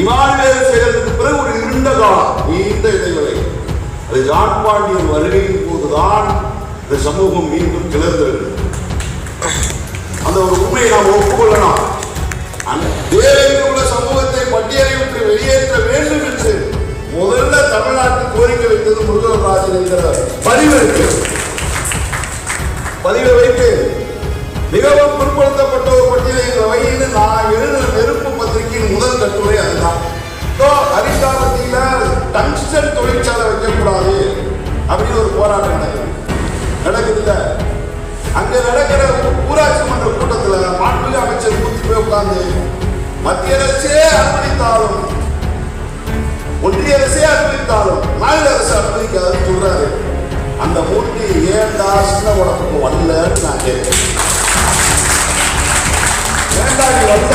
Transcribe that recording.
Emmanuel செயலுக்கு பிறகு ஒரு இருண்ட காலம் நீண்ட இடைவெளி. அது ஜான் பாண்டியன் வருகையின் போதுதான் இந்த சமூகம் மீண்டும் கிளர்ந்தது. அந்த ஒரு உண்மையை நாம் ஒப்புக்கொள்ளலாம். அந்த தேவையில் உள்ள சமூகத்தை பட்டியலை விட்டு வெளியேற்ற வேண்டும் என்று முதல்ல தமிழ்நாட்டில் கோரிக்கை வைத்தது முருகராஜன் என்கிற பதிவு இருக்கு பதிவை வைத்து. அப்படின்னு ஒரு போராட்டம் நடக்குது. நடக்குது இல்ல அங்க நடக்கிற ஊராட்சி மன்ற கூட்டத்தில் மாண்புமிகு அமைச்சர் கூட்டி போய் உட்கார்ந்து மத்திய அரசே அனுமதித்தாலும் ஒன்றிய அரசே அனுமதித்தாலும் மாநில அரசு அனுமதிக்காதுன்னு சொல்றாரு. அந்த மூர்த்தி ஏண்டா சின்ன உடம்புக்கு வரலன்னு நான் கேட்கிறேன் ஏண்டா நீ வந்த?